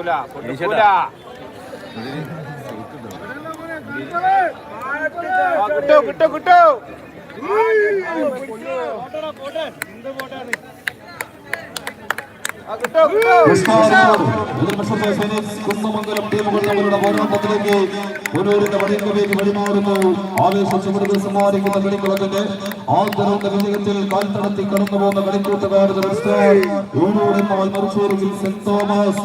കൊടുക്കൂല കൊടുക്കൂല കിട്ടോ കിട്ടോ കിട്ടോ ആ, കിട്ടോ കിട്ടോ എതിർവശത്തെ ഫെനിക്സ് കുന്നമംഗലം സെന്റ് തോമസ്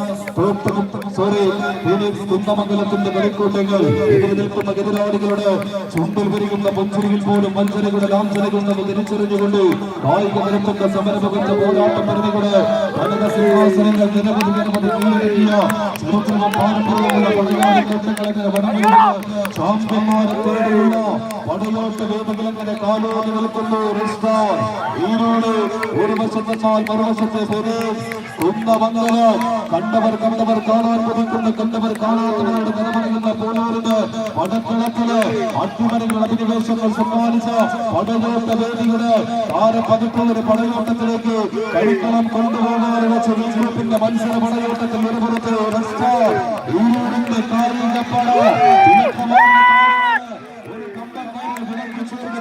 പോലും തിരിച്ചറിഞ്ഞുകൊണ്ട് കായിക നിരക്കുന്ന സമരമുഖത്തെ പോരാട്ടം കനക സിംഹാസനങ്ങൾ നിരവധി നിരവധി പാരമ്പര്യമുള്ള പടയാളിക്കൂട്ടങ്ങളെങ്ങനെ വടങ്ങിയുള്ള ചാമ്പ്യന്മാരെ തേടിയുള്ള പടയോട്ട വേദികളെങ്ങനെ കാലോടി നിൽക്കുന്നു ഈരോട് ഒരു വശത്തെന്നാൽ മറുവശത്തെ ഫെനീക്സ് കുന്നമംഗലം കണ്ടവർ കണ്ടവർ കാണാൻ കൊതിക്കുന്ന കണ്ടവർ കാണാത്തവരോട് നിലമണിയുന്ന പോലൂരിന് പടക്കിളക്കിൽ അട്ടിമണികൾ അധിനിവേശങ്ങൾ സമ്മാനിച്ച പടയോട്ട വേദിയുടെ താരപതിപ്പുള്ള പടയോട്ടത്തിലേക്ക് കളിക്കളം കൊണ്ടുപോകാനുള്ള ചെറിയ ഗ്രൂപ്പിന്റെ മത്സര പടയോട്ടത്തിൽ ഒരു പുറത്ത് റെസ്റ്റാർ ഈരോടിന്റെ കായികപ്പട തിളക്കമാർന്ന ഒരു കമ്പക്കാരിൽ വിളക്കിച്ചേർന്ന്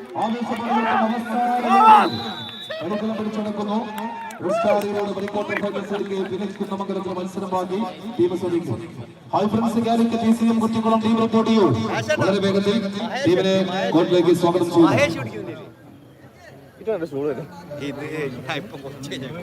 കളിക്കളം പിടിച്ചെടുക്കുന്നു. റിസ്റ്റാറിനോട് മണിക്കോട്ടം ഫൈനൽസിലേക്ക് ഫിനിക്സ് കുന്നമംഗലത്തിൽ മത്സരമാക്കി ടീം ശ്രമിക്കും. High friends Calicut T C M Kuttikkulam team report ചെയ്യൂ. വളരെ വേഗത്തിൽ ടീമിനെ കോർട്ടിലേക്ക് സ്വാഗതം ചെയ്യുന്നു. ഇത് ഞാൻ ഇപ്പം കുറച്ച് കഴിഞ്ഞാൽ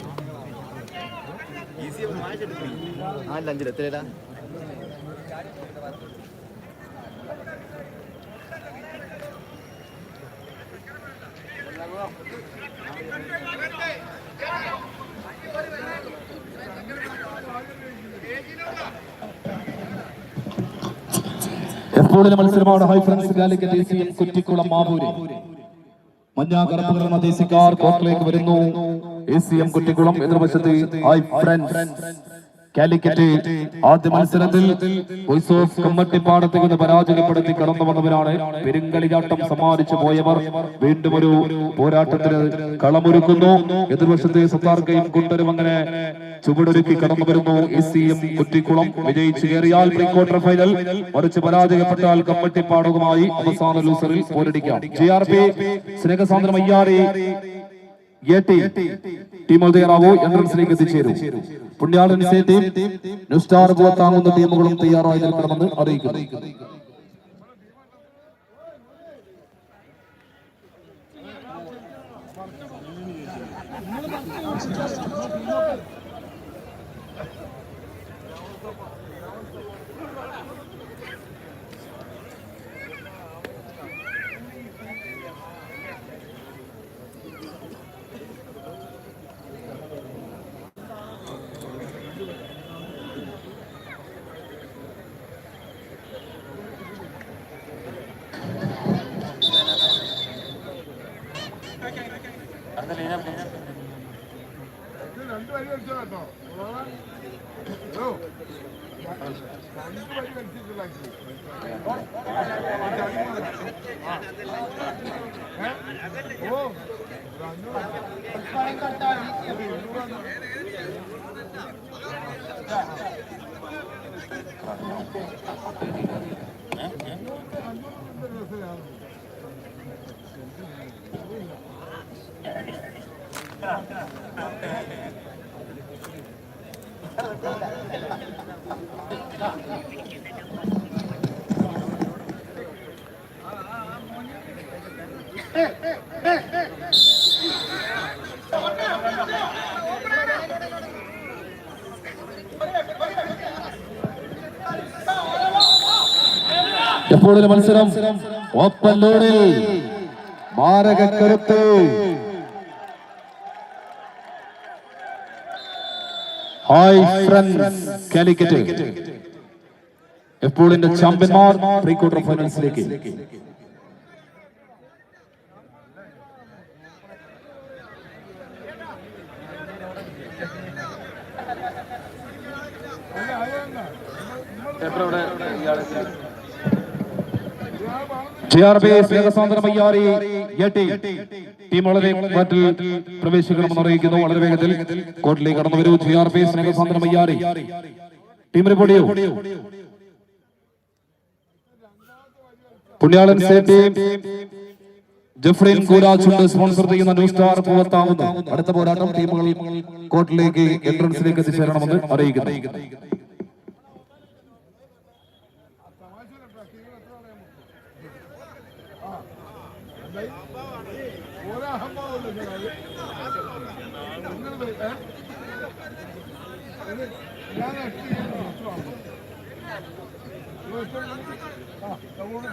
എപ്പോഴും മത്സരമാണ് high friends Calicut C Kuttikkulam Mavoor. മഞ്ഞാകറപ്പുകളെന്ന ദേശിക്കാർ കോർട്ടിലേക്ക് വരുന്നു. എ സി എം കുറ്റിക്കുളം എതിർവശത്ത് ഹൈ ഫ്രണ്ട്സ് കാലിക്കറ്റ് ആദ്യ മത്സരത്തിൽ വോയിസ് ഓഫ് കമ്മട്ടിപ്പാടത്തിൽ നിന്ന് പരാജയപ്പെടുത്തി കടന്നു വന്നവരാണ്. പെരുങ്കളിയാട്ടം സമ്മാനിച്ചു പോയവർ. വീണ്ടും ഒരു പോരാട്ടത്തിന് കളമൊരുക്കുന്നു. എതിർവശത്തെ സത്താർക്കയും കുണ്ടരും അങ്ങനെ ചുവടൊരുക്കി കടന്നു വരുന്നു. എ സി എം കുറ്റിക്കുളം വിജയിച്ചു കയറിയാൽ പ്രീ ക്വാർട്ടർ ഫൈനൽ മറിച്ച് പരാജയപ്പെട്ടാൽ കമ്മട്ടിപ്പാടകമായി അവസാന ലൂസറിൽ പോരടിക്കാം. G R P സ്നേഹസാന്ദ്രം അയ്യാറി A T എൻട്രൻസിലേക്ക് എത്തിച്ചേരും. പുണ്യാളൻ സേ ന്യൂ സ്റ്റാർ താങ്ങുന്ന ടീമുകളും തയ്യാറായി നിൽക്കണമെന്ന് അറിയിക്കുന്നു. രണ്ട് വരി വലിച്ചോ കേട്ടോ ഹലോ രണ്ട് വരി വലിച്ചിട്ടില്ല ഓ എപ്പോഴും മത്സരം ഹായ് ഫ്രണ്ട്സ് കാലിക്കറ്റ് എപ്പോഴിന്റെ ചാമ്പ്യന്മാർ pre quarter ഫൈനൽസിലേക്ക് G R B Snehasandram Ayyari എട്ടി. Team വളരെ മാറ്റിൽ പ്രവേശിക്കണമെന്ന് അറിയിക്കുന്നു. വളരെ വേഗത്തിൽ കോർട്ടിലേക്ക് കടന്നു വരൂ. G R P Snehasandram Ayyari. Team report ചെയ്യൂ. പുണ്യാളൻ സേട്ടി ജഫ്രീൻ സ്പോൺസർ ചെയ്യുന്ന ന്യൂ സ്റ്റാർ പൂവത്താവുന്നു. അടുത്ത പോരാട്ടം ടീമുകൾ കോർട്ടിലേക്ക് എൻട്രൻസിലേക്ക് എത്തിച്ചേരണമെന്ന് അറിയിക്കുന്നു ഒരഹംഭാവമില്ല ജനാല്. നിങ്ങൾ ഏ? ഇത് ഞാൻ അട്ടി ചെയ്യുന്ന പ്രശ്നമാണ്. ആ, അതുകൊണ്ട്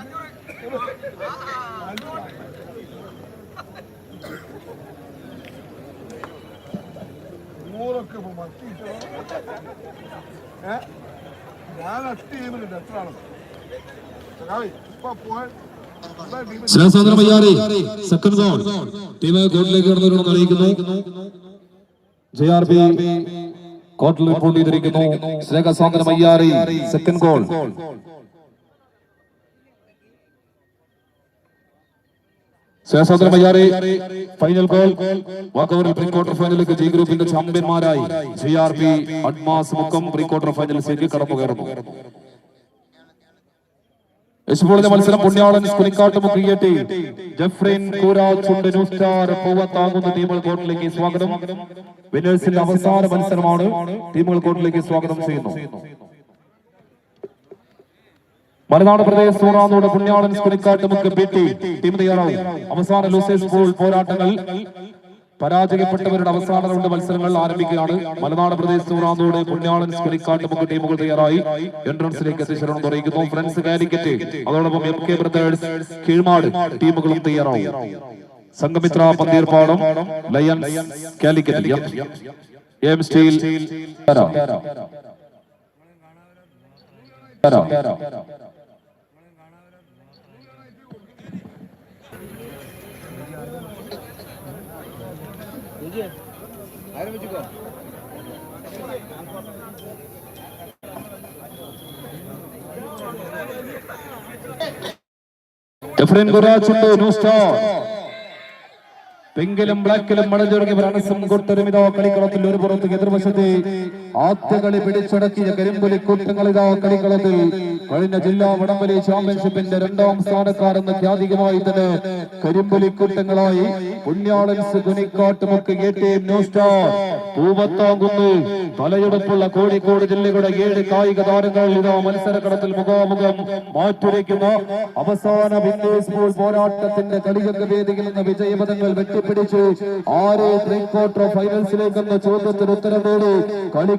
ഇപ്പൊ മത്തിയിട്ടോ ഏ? ഞാൻ അട്ടി ചെയ്യുന്നുണ്ട് എത്ര ആണ് ഇപ്പൊ പോയാൽ സെക്കൻഡ് സോൺ ടീം കോർട്ടിലേക്ക് കടന്നു അറിയിക്കുന്നു. ജെ ആർ ബി കോർട്ടിൽ റിപ്പോർട്ട് ചെയ്തിരിക്കുന്നു. Snehasandram Ayyari second goal Snehasandram Ayyari final goal വാക്കവറിൽ pre quarter ഫൈനലിലേക്ക് ജി ഗ്രൂപ്പിന്റെ ചാമ്പ്യന്മാരായി സി ആർ പി അഡ്മാസ് മുക്കം പ്രീ ക്വാർട്ടർ ഫൈനലിലേക്ക് കടന്നു കയറുന്നു മത്സരം പുണ്യാളൻ കുനിക്കാട്ട് ക്രിയേറ്റ് ജഫ്രീൻ കൂരാച്ചുണ്ട് ന്യൂ സ്റ്റാർ പൂവത്താകുന്ന ടീമുകൾ കോർട്ടിലേക്ക് സ്വാഗതം. വിനേഴ്സിന്റെ അവസാന മത്സരമാണ് ടീമുകൾ കോർട്ടിലേക്ക് സ്വാഗതം ചെയ്യുന്നു. മലനാട് പ്രദേശ് സൂറാന്നോട് പുണ്യാളൻ സ്കുലിക്കാട്ട് മുക്ക് ബിറ്റി ടീം തയ്യാറാവും അവസാന ലൂസേഴ്സ് ബോൾ പോരാട്ടങ്ങൾ പരാജയപ്പെട്ടവരുടെ അവസാന റൗണ്ട് മത്സരങ്ങൾ ആരംഭിക്കുകയാണ്. മലനാട് പ്രദേശ് സൂറാന്നൂടെ പുണ്യാളൻ സ്കുലിക്കാട്ട് മുക്ക് ടീമുകൾ തയ്യാറായി. എൻട്രൻസിലേക്ക് എത്തിച്ചേരണം അറിയിക്കുന്നു ഫ്രണ്ട്സ് കാലിക്കറ്റ് അതോടൊപ്പം എം കെ ബ്രദേഴ്സ് കീഴ്മാട് ടീമുകളും തയ്യാറാവും Sanghamitra Pantheerpadam lions Calicut M steel. Ephraim ഗുരാച്ചുണ്ട് ന്യൂ സ്റ്റാർ പിങ്കിലും ബ്ലാക്കിലും മടഞ്ഞൊരുങ്ങിയ രണസം കൊട്ടരും ഇതാ കളിക്കളത്തിൽ ഒരു പുറത്ത് എതിർവശത്ത് ആദ്യ കളി പിടിച്ചടക്കിയ കരിമ്പുലി കൂട്ടങ്ങൾ ഇതാ കളിക്കളത്തിൽ. കഴിഞ്ഞ ജില്ലാ വടംവലി ചാമ്പ്യൻഷിപ്പിന്റെ രണ്ടാം സ്ഥാനക്കാരെന്ന ഖ്യാതികമായി തന്നെ കരിമ്പുലി കൂട്ടങ്ങളായി പുണ്യാളൻസ് കുനിക്കാട്ടുമുക്ക് എ ന്യൂ സ്റ്റാർ തലയെടുപ്പുള്ള കോഴിക്കോട് ജില്ലയുടെ ഏഴ് കായിക താരങ്ങൾ ഇതാ മത്സരക്കളത്തിൽ മുഖാമുഖം മാറ്റുരയ്ക്കുന്ന അവസാന വിന്നേഴ്സ് ബോൾ പോരാട്ടത്തിന്റെ കളിയംഗ വേദിയിൽ നിന്ന് വിജയപദങ്ങൾ വെട്ടിപ്പിടിച്ച് ആരോ ത്രീ ക്വാർട്ടർ ഫൈനൽസിലേക്കെന്ന ചോദ്യത്തിന് ഉത്തരം നേടി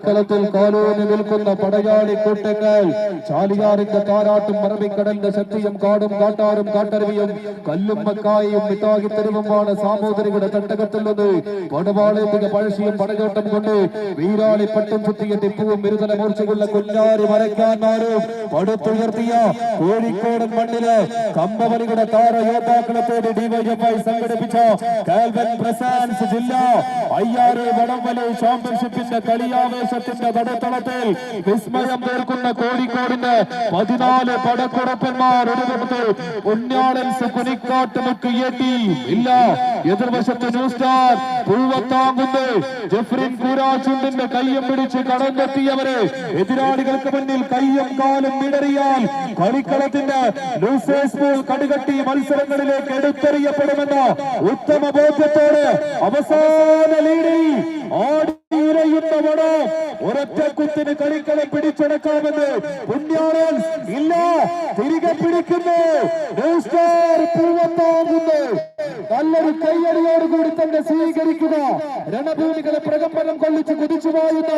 കളിക്കളത്തിൽ കാലോന് നിൽക്കുന്ന പടയാളി കൂട്ടങ്ങൾ ചാലിയാറിന്റെ താരാട്ടും മറവിക്കടലിന്റെ ശക്തിയും കാടും കാട്ടാറും കാട്ടരുവിയും കല്ലും മക്കായും മിഠായി തെരുവുമാണ് സാമൂതിരിയുടെ തട്ടകത്തിൽ നിന്ന് പഴശിയും പഴശ്ശിയും പടയോട്ടം കൊണ്ട് വീരാളി പട്ടും ചുറ്റിയ ടിപ്പുവും വിരുദന മൂർച്ചയുള്ള കുഞ്ഞാരി മരയ്ക്കാന്മാരും പടുത്തുയർത്തിയ കോഴിക്കോടൻ മണ്ണിൽ കമ്പവലിയുടെ താര യോദ്ധാക്കളെ തേടി ഡിവൈഎഫ്ഐ സംഘടിപ്പിച്ച കാൽവൻ പ്രസാൻസ് ജില്ല അയ്യാറ് വടംവലി ചാമ്പ്യൻഷിപ്പിന്റെ കളിയാവേശത്തിന്റെ പടത്തളത്തിൽ വിസ്മയം തീർക്കുന്ന കോഴിക്കോടിന്റെ പതിനാല് പടക്കുറപ്പന്മാർ ഒരു പുണ്യാളൻസ് കുനിക്കാട്ട് മുക്ക് എത്തി. ഇല്ല എതിർവശത്ത് ന്യൂ സ്റ്റാർ പൂവത്താങ്കുന്ന് ജെഫ്രിൻ കൂരാച്ചുണ്ടിന്റെ കയ്യം പിടിച്ച് കടന്നെത്തിയവരെ എതിരാളികൾക്ക് മുന്നിൽ കയ്യും കാലും മിടറിയാൽ കളിക്കളത്തിന്റെ ലൂസേഴ്സ് കടികട്ടി മത്സരങ്ങളിലേക്ക് എടുത്തെറിയപ്പെടുമെന്ന ഉത്തമ ബോധ്യത്തോടെ അവസാന ലീഡിൽ ആടിയുരയുന്ന വടം ഒരൊറ്റ കുത്തിന് കളിക്കളം പിടിച്ചെടുക്കാമെന്ന് പുണ്യാളൻ ഇല്ല. തിരികെ പിടിക്കുന്നു. നല്ലൊരു കൈയടിയോടുകൂടി തന്നെ സ്വീകരിക്കുക. രണഭൂമികളെ പ്രകമ്പനം കൊള്ളിച്ച് കുതിച്ചു പായുന്ന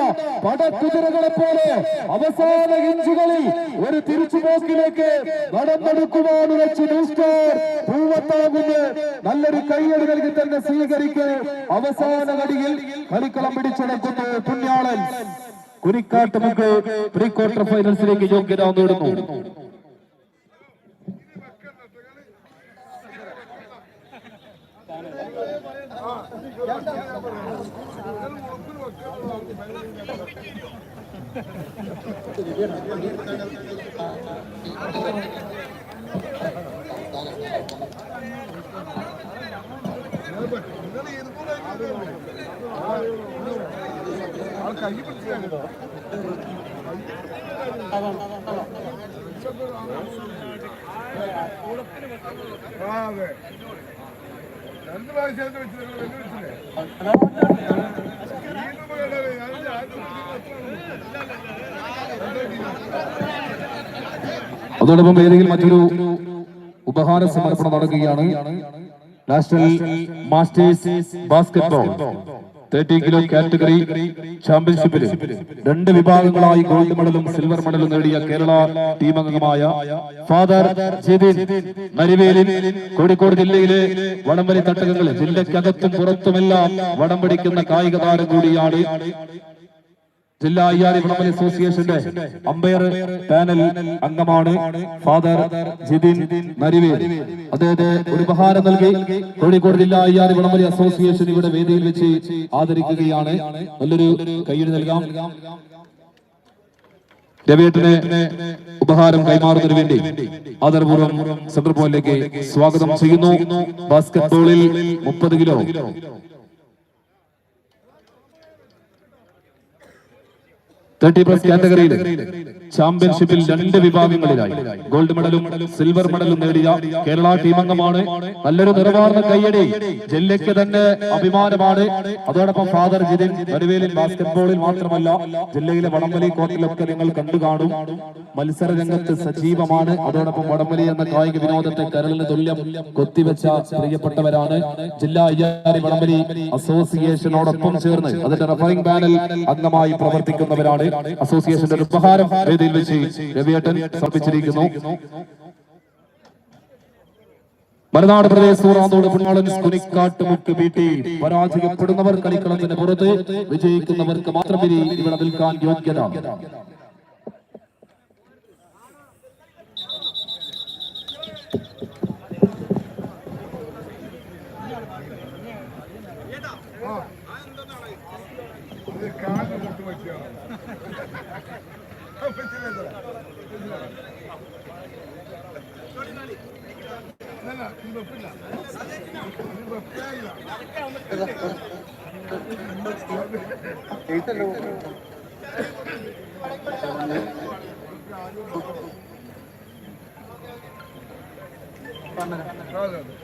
പടക്കുതിരകളെ പോലെ അവസാന ഇഞ്ചുകളിൽ ഒരു തിരിച്ചുപോക്കിലേക്ക് നടന്നെടുക്കുവാൻ വെച്ച് പൂവത്താകുന്ന്. നല്ലൊരു കൈയടി നൽകി തന്നെ സ്വീകരിക്ക്. അവസാന കടിയിൽ കളിക്കളം പിടിച്ചെടുക്കുന്നു പുണ്യാളൻ. കുരിക്കാട്ട് മുക്ക് പ്രീ ക്വാർട്ടർ ഫൈനൽസിലേക്ക് യോഗ്യത നേടുന്നു കൈ പിടിച്ചു ആ രണ്ട് പ്രാവശ്യം വെച്ച് നിങ്ങൾ വീണ്ടും പോയല്ലേ, ഞാൻ ആദ്യം അതോടൊപ്പം വേദിയിൽ മറ്റൊരു ഉപഹാര സമർപ്പണം നടക്കുകയാണ്. National masters basketball thirty kilo category ചാമ്പ്യൻഷിപ്പിൽ രണ്ട് വിഭാഗങ്ങളായി ഗോൾഡ് മെഡലും സിൽവർ മെഡലും നേടിയ കേരള ടീം അംഗമായ ഫാദർ ജിതിൻ മരിവേലിൻ കോഴിക്കോട് ജില്ലയിലെ വടംവലി തട്ടകങ്ങൾ ജില്ലക്കകത്തും പുറത്തുമെല്ലാം വടം പിടിക്കുന്ന കായിക താരം കൂടിയാണ് ജില്ലാ അയ്യാരി ഗുണമൽ അസോസിയേഷന്റെ അമ്പയർ പാനൽ അംഗമാണ് ഫാദർ ജിതിൻ നരിവേൽ. അദ്ദേഹത്തെ ഒരു ഉപഹാരം നൽകി കോഴിക്കോട് ജില്ലാ അയ്യാരി ഗുണമൽ അസോസിയേഷൻ ഇവിടെ വേദിയിൽ വെച്ച് ആദരിക്കുകയാണ്. നല്ലൊരു കൈയ്യടി നൽകാം. രവിയേട്ടന് ഉപഹാരം കൈമാറുന്നതിന് വേണ്ടി ആദരപൂർവം സെൻട്രൽ പോയിന്റിലേക്ക് സ്വാഗതം ചെയ്യുന്നു. ബാസ്കറ്റ്ബോളിൽ മുപ്പത് കിലോ. തേർട്ടി പ്ലസ് കാറ്റഗറിയിൽ ചാമ്പ്യൻഷിപ്പിൽ രണ്ട് വിഭാഗങ്ങളിലായി. ഗോൾഡ് മെഡലും സിൽവർ മെഡലും നേടിയ കേരള ടീം അംഗമാണ് നല്ലൊരു നിറവാർന്ന കയ്യടി. ജില്ലയ്ക്ക് തന്നെ അഭിമാനമാണ്. അതോടൊപ്പം ഫാദർ ജിതിൻ വരുവേലിൽ ബാസ്കറ്റ്ബോളിൽ മാത്രമല്ല ജില്ലയിലെ വടംവലി കോർട്ടിലൊക്കെ നിങ്ങൾ കണ്ടു കാണും. മത്സര രംഗത്ത് സജീവമാണ്. അതോടൊപ്പം വടംവലി എന്ന കായിക വിനോദത്തെ കരളിന് തുല്യം കൊത്തിവെച്ച പ്രിയപ്പെട്ടവരാണ് ജില്ലാ അയ്യാരി വടംവലി അസോസിയേഷനോടൊപ്പം ചേർന്ന്. അതിന്റെ റഫറിംഗ് പാനൽ അംഗമായി പ്രവർത്തിക്കുന്നവരാണ് അസോസിയേഷന്റെ ഒരു ഉപഹാരം വേദിയിൽ വെച്ച് രവിയേട്ടൻ സമർപ്പിച്ചിരിക്കുന്നു. മലനാട് പ്രദേശ് സൂറാന്തോട് പുണ്ണാളൻ കുനിക്കാട്ട് മുക്ക് വീട്ടി പരാജയപ്പെടുന്നവർ കളിക്കളത്തിന് പുറത്ത് വിജയിക്കുന്നവർക്ക് മാത്രമേ ഇവിടെ നിൽക്കാൻ യോഗ്യത. ഇത് കാലിന് മുട്ട് പറ്റിയാണ് പറ്റില്ല അല്ല Hey, hey, ഇത് വെപ്പേ ഇല്ല അതെ അതെ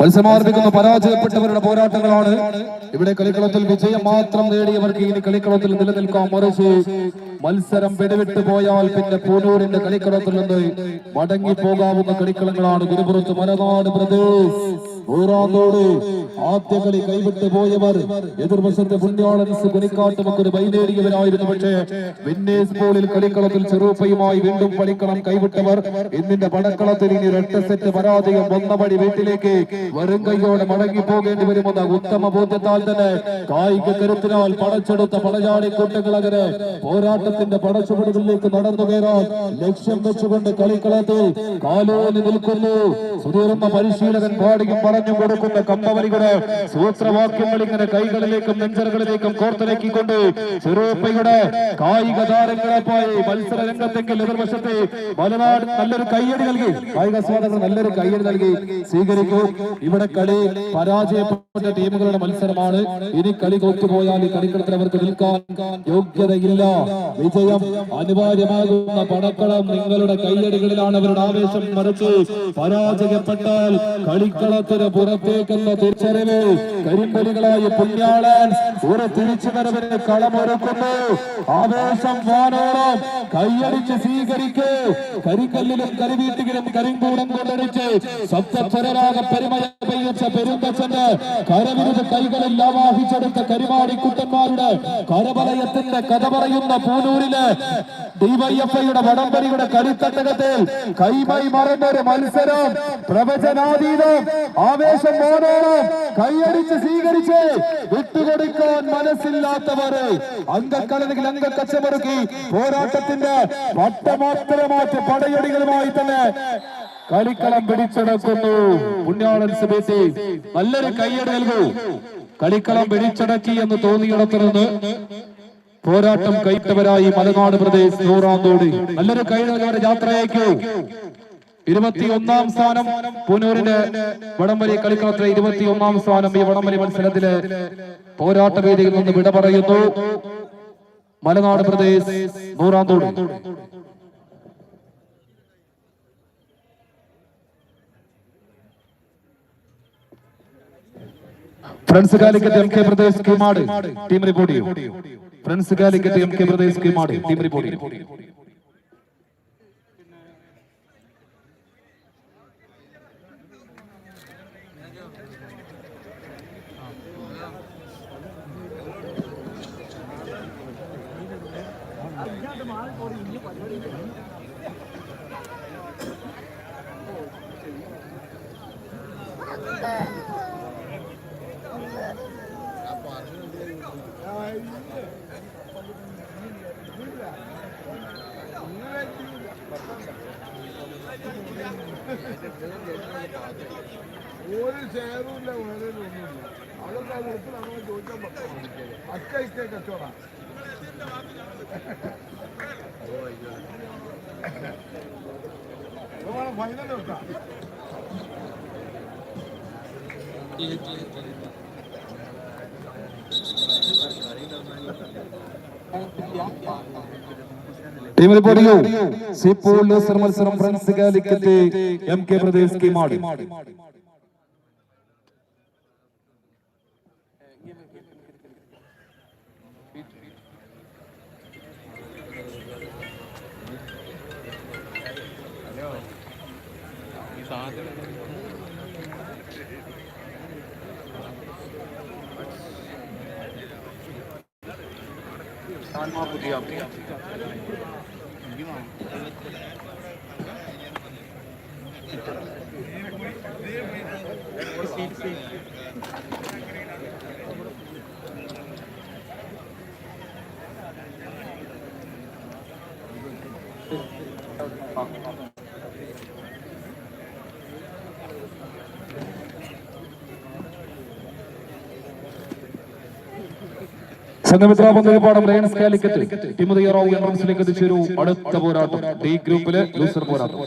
മത്സരമാർപ്പിക്കുന്ന പരാജയപ്പെട്ടവരുടെ പോരാട്ടങ്ങളാണ്. ഇവിടെ കളിക്കളത്തിൽ വിജയം മാത്രം നേടിയവർക്ക് ഇനി കളിക്കളത്തിൽ നിലനിൽക്കാം. മറിച്ച് മത്സരം പിടിവിട്ടു പോയാൽ പിന്നെ പൂനൂരിന്റെ കളിക്കളത്തിൽ നിന്ന് മടങ്ങി പോകാവുന്ന കളിക്കളങ്ങളാണ്. ഗുരുപുറത്ത് മലനാട് പ്രദേശ്. ഊറാന്തോട് ആദ്യ കളി കൈവിട്ടു പോയവർ എതിർവശത്തെ പുണ്യാളൻസ് കുനിക്കാട്ടുമൊക്കെ ഒരു ബൈനേറിയവരായിരുന്നു പക്ഷേ വിന്നേഴ്സ് ബോളിൽ കളിക്കളത്തിൽ ചെറുപ്പയുമായി വീണ്ടും കളിക്കളം കൈവിട്ടവർ എന്നിന്റെ പടക്കളത്തിൽ ഇനി രണ്ട് സെറ്റ് പരാജയം വന്നപടി വീട്ടിലേക്ക് വരും കൈയോടെ മടങ്ങി പോകേണ്ടി വരുമെന്ന ഉത്തമ ബോധ്യത്താൽ തന്നെ കായിക കരുത്തിനാൽ പടച്ചെടുത്ത പടചാടി കൂട്ടങ്ങളകരെ പോരാട്ടത്തിന്റെ പടച്ചുവടുകളിലേക്ക് നടന്നു കയറാൻ ലക്ഷ്യം വെച്ചുകൊണ്ട് കളിക്കളത്തിൽ കാലോലി നിൽക്കുന്നു. സുധീർന്ന പരിശീലകൻ പാടിയും പറഞ്ഞു കൊടുക്കുന്ന കമ്പവലികളെ സൂത്രവാക്യങ്ങൾ ഇങ്ങനെ കൈകളിലേക്കും നെഞ്ചറുകളിലേക്കും കോർത്തിണക്കിക്കൊണ്ട് ചെറുപ്പയുടെ കായിക താരങ്ങളെ പോയി മത്സര രംഗത്തെങ്കിൽ എതിർവശത്തെ മലനാട് നല്ലൊരു കയ്യടി നൽകി. കായിക സ്വാതന്ത്ര്യം നല്ലൊരു കയ്യടി നൽകി. സ്വീകരിക്കൂ. ഇവിടെ കളി പരാജയപ്പെട്ട ടീമുകളുടെ മത്സരമാണ്. ഇനി കളി തോറ്റുപോയാൽ ഈ കളിക്കളത്തിൽ അവർക്ക് നിൽക്കാൻ യോഗ്യതയില്ല. വിജയം അനിവാര്യമാകുന്ന പടക്കളം നിങ്ങളുടെ കയ്യടികളിലാണ്. അവരുടെ ആവേശം മറിച്ച് പരാജയപ്പെട്ടാൽ കളിക്കളത്തിന് പുറത്തേക്കെന്ന തിരിച്ചറിവ്. കരിമ്പലികളായി പുണ്യാളൻ ഒരു തിരിച്ചുവരവിന് കളമൊരുക്കുന്നു. ആവേശം വാനോളം കൈയടിച്ച് സ്വീകരിക്ക്. കരിക്കല്ലിലും കരിവീട്ടിലും കരിങ്കൂടം കൊണ്ടടിച്ച് സപ്തസ്വരരാഗ പെരുമയ പെയ്യിച്ച പെരുന്തച്ഛന്റെ കരവിരുത് കൈകളിൽ ആവാഹിച്ചെടുത്ത കരിമാടിക്കുട്ടന്മാരുടെ കരവലയത്തിന്റെ കഥ പറയുന്ന പൂനൂരിലെ ഡിവൈഎഫ്ഐയുടെ വടംവലിയുടെ കരുത്തട്ടകത്തിൽ കൈമൈ മറന്ന ഒരു മത്സരം. പ്രവചനാതീതം ആവേശം മോനോളം കൈയടിച്ച് സ്വീകരിച്ച് വിട്ടുകൊടുക്കാൻ മനസ്സില്ലാത്തവരെ അംഗക്കലനിൽ അംഗക്കച്ചമറുക്കി പോരാട്ടത്തിന്റെ പട്ടമാത്രമാറ്റ പടയടികളുമായി തന്നെ കളിക്കളം പിടിച്ചടക്കുന്നു. പുണ്യാളൻ സുബേസി നല്ലൊരു കയ്യടി നൽകൂ. കളിക്കളം പിടിച്ചടക്കി എന്ന് തോന്നിയിടത്ത് നിന്ന് പോരാട്ടം കൈത്തവരായി മലനാട് പ്രദേശ് നൂറാന്തോടി. നല്ലൊരു കൈ യാത്രയേക്കോ ഇരുപത്തി ഇരുപത്തിയൊന്നാം സ്ഥാനം പുനൂരിന് വടംവലി കളിക്കളത്തിലെ ഇരുപത്തിയൊന്നാം സ്ഥാനം ഈ വടംവലി മത്സരത്തിലെ പോരാട്ട വേദിയിൽ നിന്ന് വിട പറയുന്നു. മലനാട് Pradesh നൂറാന്തോടി. Friends Calicut M K Pradesh Keezhmad. Team report ചെയ്യും. Friends Calicut M K Pradesh Keezhmad team report ചെയ്യും ഒരു ഷെയറും ഇല്ല വേറൊരു ഒന്നുമില്ല അവളൊക്കെ അത് എടുത്ത് നമ്മൾ ചോദിക്കാൻ പറ്റും അക്ക ഇക്ക കച്ചവടം. ഫൈനൽ വെക്കാം ടീം റിപ്പോർട്ട് ചെയ്യൂ സിപ്പോൾ ലോസർ മത്സരം friends Calicut M K Pradesh Keezhmad Gimana? Sanghamitra പന്തയപ്പാടം lions Calicut team തയ്യാറാവും എൻട്രൻസിലേക്ക് എത്തിച്ചേരൂ അടുത്ത പോരാട്ടം. ഡി ഗ്രൂപ്പിലെ ലൂസർ പോരാട്ടം.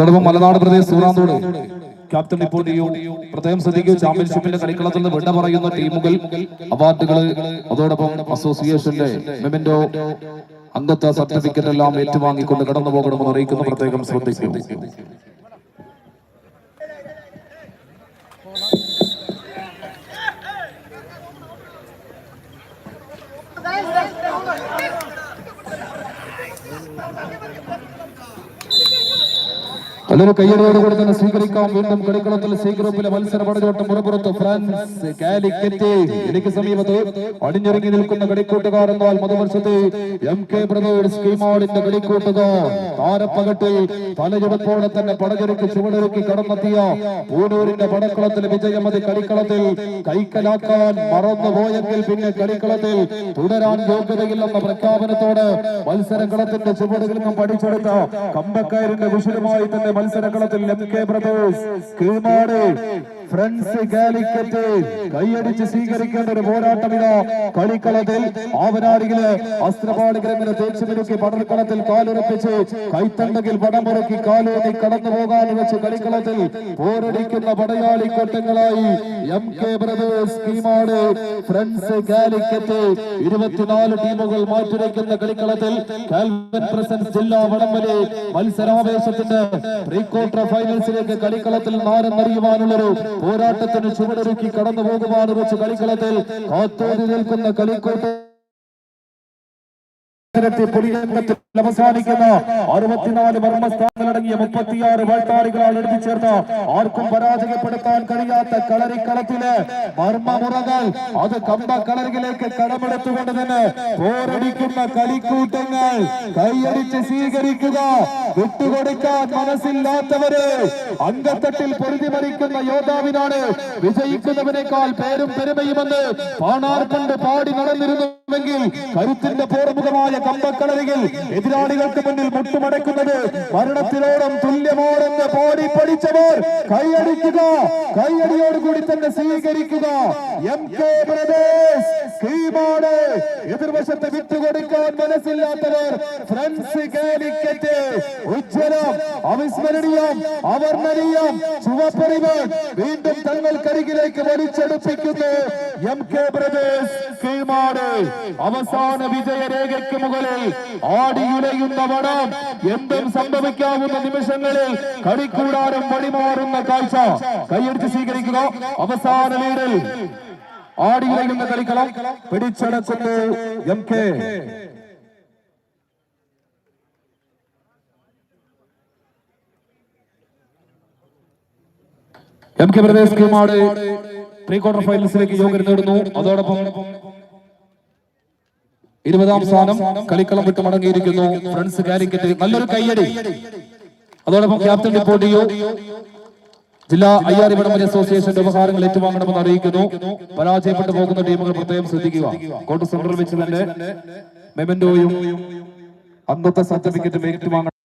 അതോടൊപ്പം മലനാട് പ്രദേശ് സൂറാന്തോട്. ക്യാപ്റ്റൻ ചെയ്യൂ പ്രത്യേകം ശ്രദ്ധിക്കൂ ചാമ്പ്യൻഷിപ്പിന്റെ കളിക്കളത്തിൽ നിന്ന് വിട പറയുന്ന ടീമുകൾ അവാർഡുകൾ അതോടൊപ്പം അസോസിയേഷന്റെ മെമന്റോ അംഗത്വ സർട്ടിഫിക്കറ്റ് എല്ലാം ഏറ്റുവാങ്ങിക്കൊണ്ട് കടന്നു പോകണമെന്ന് അറിയിക്കുന്നു. പ്രത്യേകം ശ്രദ്ധിക്കൂ. നല്ലൊരു കയ്യടിയോടുകൂടി തന്നെ സ്വീകരിക്കാം. വീണ്ടും കളിക്കളത്തിൽ സി ഗ്രൂപ്പിലെ മത്സര പടചോട്ടം മുറപ്പുറത്ത് ഫ്രാൻസ് കാലിക്കറ്റ്. എനിക്ക് സമീപത്ത് അണിഞ്ഞൊരുങ്ങി നിൽക്കുന്ന കളിക്കൂട്ടുകാർ എന്നാൽ മധുവർഷത്തെ എം കെ ബ്രദേഴ്സ് കീമാടിന്റെ കളിക്കൂട്ടുകാർ താരപ്പകട്ടിൽ തലയെടുപ്പോടെ തന്നെ പടചൊരുക്കി ചുവടൊരുക്കി കടന്നെത്തിയ പൂനൂരിന്റെ പടക്കളത്തിൽ വിജയമതി കളിക്കളത്തിൽ കൈക്കലാക്കാൻ മറന്നുപോയെങ്കിൽ പിന്നെ കളിക്കളത്തിൽ തുടരാൻ യോഗ്യതയില്ലെന്ന പ്രഖ്യാപനത്തോട് മത്സരകളത്തിന്റെ ചുവടുകളിൽ നിന്നും പഠിച്ചെടുത്ത കമ്പക്കാരിന്റെ വിഷയമായി തന്നെ മത്സരകളത്തിൽ M K brothers Keezhmad friends Calicut കൈയടിച്ച് സ്വീകരിക്കേണ്ട ഒരു പോരാട്ടം ഇതാ കളിക്കളത്തിൽ ആവനാടികൾ അസ്ത്രപാടികളെങ്ങനെ തേച്ചു പടർക്കളത്തിൽ കാലുറപ്പിച്ച് കൈത്തണ്ടകിൽ പടമുറക്കി കാലൂന്നി കടന്നു പോകാൻ വെച്ച് കളിക്കളത്തിൽ പോരടിക്കുന്ന പടയാളി കൂട്ടങ്ങളായി M K brothers Keezhmad friends Calicut ഇരുപത്തിനാല് ടീമുകൾ മാറ്റിവെക്കുന്ന കളിക്കളത്തിൽ കാൽവൻ പ്രസൻസ് ജില്ലാ വടംവലി മത്സരാവേശത്തിന്റെ പ്രീക്വാർട്ടർ ഫൈനൽസിലേക്ക് കളിക്കളത്തിൽ നാരെന്നറിയുവാനുള്ളൊരു പോരാട്ടത്തിന് ചുവടൊരുക്കി കടന്നു പോകുവാൻ വെച്ച് കളിക്കളത്തിൽ കാത്തോടി നിൽക്കുന്ന കളിക്കൂട്ട്. അവസാനിക്കുന്ന അറുപത്തിനാല് മർമ്മസ്ഥാനങ്ങളടങ്ങിയ മുപ്പത്തിയാറ് വേട്ടാളികളാൽ എഴുതിച്ചേർത്ത ആർക്കും പരാജയപ്പെടുത്താൻ കഴിയാത്ത കളരിക്കളത്തിൽ മർമ്മമുറകൾ അത് കമ്പ കളരികളിലേക്ക് കടമെടുത്തുകൊണ്ട് തന്നെ പോരടിക്കുന്ന കളിക്കൂട്ടങ്ങൾ കൈയടിച്ച് സ്വീകരിക്കുക. വിട്ടുകൊടുക്കാൻ മനസ്സില്ലാത്തവര് അങ്കത്തട്ടിൽ പൊരുതി മരിക്കുന്ന യോദ്ധാവിനാണ് വിജയിക്കുന്നവനേക്കാൾ പേരും പെരുമയുമെന്ന് പാണാർ കൊണ്ട് പാടി നടന്നിരുന്നുവെങ്കിൽ കരുത്തിന്റെ പോർമുഖമായ കമ്പക്കളരികൾ എതിരാളികൾക്ക് മുന്നിൽ മുട്ടുമടക്കുന്നത് മരണത്തിനോടും തുല്യമോടെന്ന് പാടി പഠിച്ചവർ കൈയടിക്കുക. കൈയടിയോടുകൂടി തന്നെ സ്വീകരിക്കുക. എം കെ ബ്രദേഴ്സ് കീമാണ് എതിർവശത്ത് വിട്ടുകൊടുക്കാൻ മനസ്സില്ലാത്തവർ ഫ്രണ്ട്സ് കാലിക്കറ്റ്. ഉജ്ജ്വലം അവിസ്മരണീയം അവർണനീയം ചുവപ്പറിവ് വീണ്ടും തങ്ങൾക്കരികിലേക്ക് വലിച്ചെടുപ്പിക്കുന്നു എം കെ ബ്രദേഴ്സ് കീമാട്. അവസാന വിജയരേഖയ്ക്ക് മുകളിൽ ആടിയുലയുന്ന വടം. എന്തും സംഭവിക്കാവുന്ന നിമിഷങ്ങളിൽ കളിക്കൂടാരം വഴിമാറുന്ന കാഴ്ച. കൈയടിച്ച് സ്വീകരിക്കുക. അവസാന ലീഡിൽ ആടിയുലയുന്ന കളിക്കളം പിടിച്ചടക്കുന്നു M K. M K Pradesh Keezhmad pre quarter ഫൈനൽസിലേക്ക് യോഗ്യത നേടുന്നു അതോടൊപ്പം ഇരുപതാം സ്ഥാനം കളിക്കളം വിട്ട് മടങ്ങിയിരിക്കുന്നു. ഫ്രണ്ട്സ് കാലിക്കറ്റ് നല്ലൊരു കയ്യടി. അതോടൊപ്പം ക്യാപ്റ്റൻ റിപ്പോർട്ട് ചെയ്യൂ ജില്ലാ അയ്യാരി വടംവലി അസോസിയേഷന്റെ ഉപഹാരങ്ങൾ ഏറ്റുവാങ്ങണമെന്ന് അറിയിക്കുന്നു. പരാജയപ്പെട്ടു പോകുന്ന ടീമുകൾ പ്രത്യേകം ശ്രദ്ധിക്കുക. കോട്ട് സെന്ററിൽ വെച്ച് തന്നെ മെമന്റോയും അന്നത്തെ സർട്ടിഫിക്കറ്റും ഏറ്റുവാങ്ങണം.